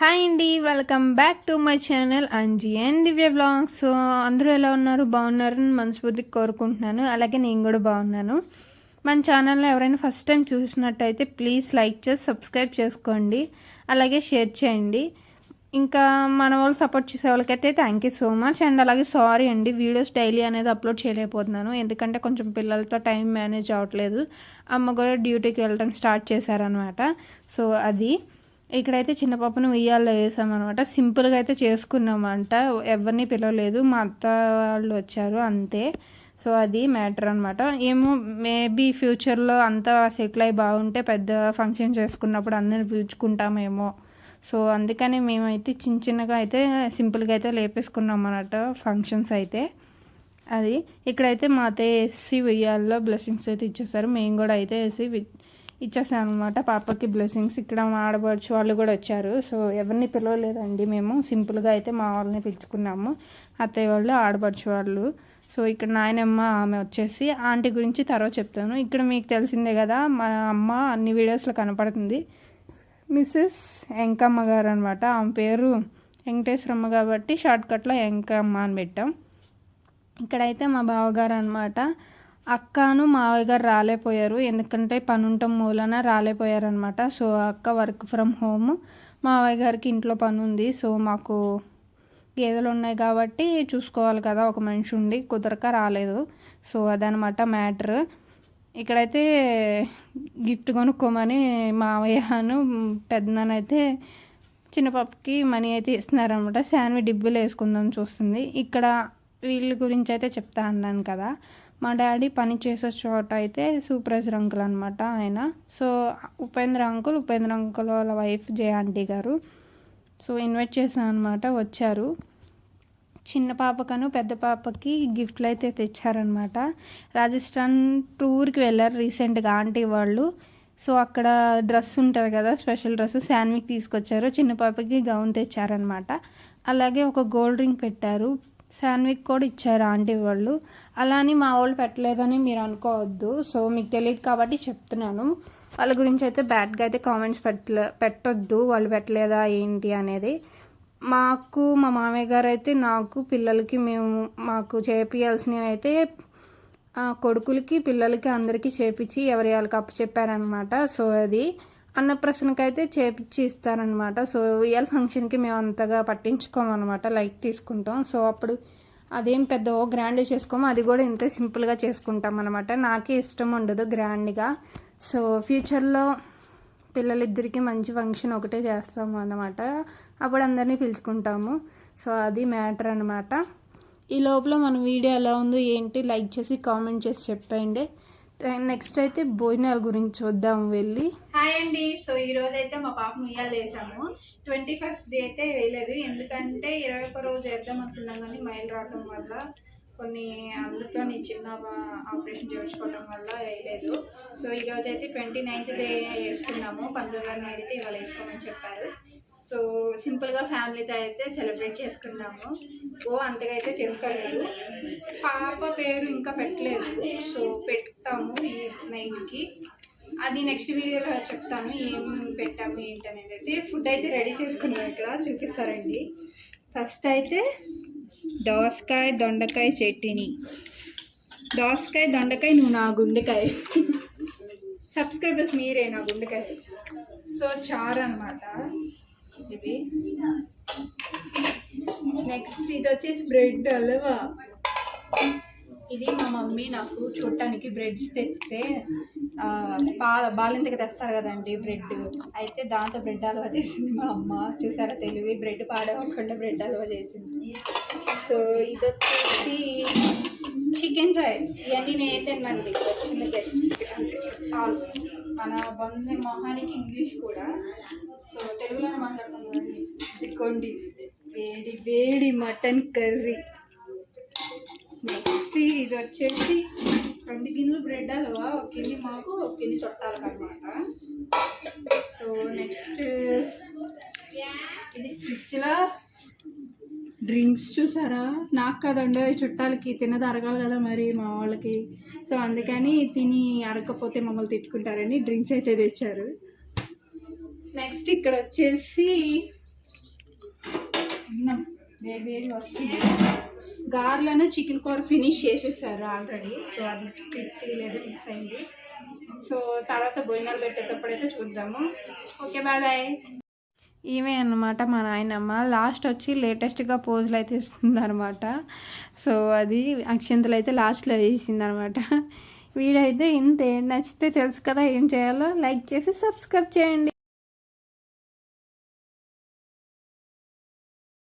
Hi అండి welcome back to my channel Anji and Divya vlogs. So అందరూ ఎలా ఉన్నారు? బాగున్నారని మనస్ఫూర్తిగా కోరుకుంటున్నాను. అలాగే నేను కూడా బాగున్నాను. మన ఛానల్లో ఎవరైనా ఫస్ట్ టైం చూసినట్టయితే ప్లీజ్ లైక్ చేసి సబ్స్క్రైబ్ చేసుకోండి. అలాగే షేర్ చేయండి. ఇంకా మన వాళ్ళు సపోర్ట్ చేసే వాళ్ళకైతే thank you so much and అలాగే సారీ అండి వీడియోస్ డైలీ అనేది అప్లోడ్ చేయలేకపోతున్నాను. ఎందుకంటే కొంచెం పిల్లలతో టైం మేనేజ్ అవ్వట్లేదు అమ్మ కూడా డ్యూటీకి వెళ్ళడం స్టార్ట్ చేశారనమాట సో అది. ఇక్కడైతే చిన్న పాపను ఉయ్యాల్లో వేసామన్నమాట. సింపుల్గా అయితే చేసుకున్నామంట. ఎవరిని పిలవలేదు. మా అత్త వాళ్ళు వచ్చారు అంతే. సో అది మ్యాటర్ అనమాట ఏమో మేబీ ఫ్యూచర్లో అంతా సెటిల్ అయి బాగుంటే పెద్ద ఫంక్షన్ చేసుకున్నప్పుడు అందరిని పిలుచుకుంటామేమో. సో అందుకని మేమైతే చిన్న చిన్నగా అయితే సింపుల్గా అయితే లేపేసుకున్నాం అన్నమాట ఫంక్షన్స్ అయితే. అది. ఇక్కడైతే మా అత్తయ్య వేసి ఉయ్యాల్లో బ్లెస్సింగ్స్ అయితే ఇచ్చేసారు. మేము కూడా అయితే వేసి ఇచ్చేసాను అనమాట పాపకి బ్లెస్సింగ్స్ ఇక్కడ ఆడబడుచు వాళ్ళు కూడా వచ్చారు. సో ఎవరిని పిలవలేదండి మేము. సింపుల్గా అయితే మా వాళ్ళని పిలుచుకున్నాము. అత్తయ్య వాళ్ళు ఆడబడుచు వాళ్ళు. సో ఇక్కడ నాయనమ్మ ఆమె వచ్చేసి ఆంటీ గురించి తర్వాత చెప్తాను. ఇక్కడ మీకు తెలిసిందే కదా మా అమ్మ అన్ని వీడియోస్లో కనపడుతుంది. మిస్సెస్ వెంకమ్మ గారు అనమాట ఆమె పేరు వెంకటేశ్వరమ్మ కాబట్టి షార్ట్కట్లో వెంకమ్మ అని పెట్టాం. ఇక్కడైతే మా బావగారు అనమాట అక్కను మావయ్య గారు రాలేపోయారు ఎందుకంటే పని మూలన రాలేపోయారు అనమాట సో అక్క వర్క్ ఫ్రమ్ హోమ్. మావయ్య గారికి ఇంట్లో పని ఉంది సో మాకు గేదెలు ఉన్నాయి కాబట్టి చూసుకోవాలి కదా. ఒక మనిషి ఉండి కుదరక రాలేదు. సో అదనమాట మ్యాటర్. ఇక్కడైతే గిఫ్ట్ కొనుక్కోమని మావయ్యను పెద్దనైతే చిన్న పాపకి మనీ అయితే ఇస్తున్నారనమాట శాన్వి డిబ్బులు వేసుకుందాం చూస్తుంది. ఇక్కడ వీళ్ళ గురించి అయితే చెప్తా అన్నాను కదా. మా డాడీ పని చేసే చోట అయితే సూపర్వైజర్ అంకుల్ అనమాట ఆయన. So Upendra uncle Upendra uncle వాళ్ళ wife Jaya aunty garu. So invite చేశాను అనమాట వచ్చారు. చిన్న పాపకను పెద్ద పాపకి గిఫ్ట్లు అయితే తెచ్చారనమాట రాజస్థాన్ టూర్కి వెళ్ళారు రీసెంట్గా ఆంటీ వాళ్ళు. సో అక్కడ డ్రెస్ ఉంటుంది కదా స్పెషల్ డ్రెస్ శాన్విక్ తీసుకొచ్చారు. చిన్న పాపకి గౌన్ తెచ్చారనమాట అలాగే ఒక గోల్డ్ రింగ్ పెట్టారు. శాన్విక్ కూడా ఇచ్చారు ఆంటీ వాళ్ళు. అలా అని మా వాళ్ళు పెట్టలేదని మీరు అనుకోవద్దు. సో మీకు తెలియదు కాబట్టి చెప్తున్నాను. వాళ్ళ గురించి అయితే బ్యాడ్గా అయితే కామెంట్స్ పెట్టలే పెట్టొద్దు. వాళ్ళు పెట్టలేదా ఏంటి అనేది. మాకు మా మామయ్య గారు అయితే నాకు పిల్లలకి మేము మాకు చేపియాల్సినవి అయితే ఆ, కొడుకులకి పిల్లలకి అందరికీ చేపించి ఎవరి వాళ్ళకి అప్పు చెప్పారనమాట సో అది అన్నప్రసన్నకి అయితే చేపించి ఇస్తారనమాట సో ఇయల్ ఫంక్షన్కి మేము అంతగా పట్టించుకోమన్నమాట లైక్ తీసుకుంటాం. సో అప్పుడు అదేం పెద్ద ఓ గ్రాండ్ చేసుకోము అది కూడా ఇంత సింపుల్గా చేసుకుంటాం అనమాట నాకే ఇష్టం ఉండదు గ్రాండ్గా. సో ఫ్యూచర్లో పిల్లలిద్దరికి మంచి ఫంక్షన్ ఒకటే చేస్తాము అనమాట అప్పుడు అందరినీ పిలుచుకుంటాము. సో అది మ్యాటర్ అనమాట ఈ లోపల మన వీడియో ఎలా ఉందో ఏంటి లైక్ చేసి కామెంట్ చేసి చెప్పండి. నెక్స్ట్ అయితే భోజనాల గురించి చూద్దాం వెళ్ళి. హాయ్ అండి. సో ఈ రోజు అయితే మా పాప ఉయ్యాలు వేసాము. ట్వంటీ ఫస్ట్ డే అయితే వేయలేదు. ఎందుకంటే ఇరవై ఒక రోజు వేద్దాం అనుకున్నాం కానీ మైల్ రావడం వల్ల కొన్ని అందుకని చిన్న ఆపరేషన్ చేయించుకోవడం వల్ల వేయలేదు. సో ఈ రోజు అయితే ట్వంటీ నైన్త్ డే వేసుకున్నాము. పంతొమ్మిది గారిని అడిగితే ఇవాళ వేసుకోమని చెప్పారు. సో సింపుల్గా ఫ్యామిలీతో అయితే సెలబ్రేట్ చేసుకున్నాము. ఓ అంతగా అయితే చేసుకోలేదు. పాప పేరు ఇంకా పెట్టలేదు. సో పెడతాము ఈ నైట్కి అది నెక్స్ట్ వీడియోలో చెప్తాను ఏం పెట్టాము ఏంటనేది అయితే. ఫుడ్ అయితే రెడీ చేసుకున్నాం ఇక్కడ చూపిస్తారండి. ఫస్ట్ అయితే దోసకాయ దొండకాయ చట్నీ. దోసకాయ దొండకాయ నువ్వు నా గుండెకాయ. సబ్స్క్రైబర్స్ మీరే నా గుండెకాయ. సో చారు అనమాట ఇది. నెక్స్ట్ ఇది వచ్చేసి బ్రెడ్ హల్వా. ఇది మా మమ్మీ నాకు చూడటానికి బ్రెడ్స్ తెస్తే పాల బాలింతకి తెస్తారు కదండి బ్రెడ్ అయితే దాంతో బ్రెడ్ హల్వా చేసింది మా అమ్మ. చూసారా తెలివి? బ్రెడ్ పాడవకుండా బ్రెడ్ హల్వా చేసింది. సో ఇది వచ్చేసి చికెన్ ఫ్రై ఇవన్నీ నేను తిన్నానండి గెస్ట్ మన బంధు మొహానికి ఇంగ్లీష్ కూడా. సో తెలుగులో మాట్లాడుతున్నాను ఇదిగోండి. వేడి వేడి మటన్ కర్రీ. నెక్స్ట్ ఇది వచ్చేసి రెండు గిన్నెలు బ్రెడ్ అలవా ఒక గిన్నె మాకు ఒక గిన్నె చుట్టాలకు అనమాట సో నెక్స్ట్ ఇది ఫ్రిడ్జ్లో డ్రింక్స్ చూసారా? నాకు కదండి ఈ చుట్టాలకి తినది అరగాలి కదా మరి మా వాళ్ళకి. సో అందుకని తిని అరగకపోతే మమ్మల్ని తిట్టుకుంటారని డ్రింక్స్ అయితే తెచ్చారు. నెక్స్ట్ ఇక్కడ వచ్చేసి వేడి వేడి వస్తుంది. గార్లను చికెన్ కూర ఫినిష్ చేసేసారు ఆల్రెడీ సో అది క్లిక్ తీయలేదు మిస్ అయింది. సో తర్వాత భోజనాలు పెట్టేటప్పుడైతే చూద్దాము. ఓకే బాయ్ బాయ్ ఈమె అన్నమాట మా నాయనమ్మ. లాస్ట్ వచ్చి లేటెస్ట్గా పోజులు అయితే ఇస్తుందనమాట సో అది అక్షంతలు అయితే లాస్ట్లో వేసింది అనమాట ఇంతే. నచ్చితే తెలుసు కదా ఏం చేయాలో. లైక్ చేసి సబ్స్క్రైబ్ చేయండి.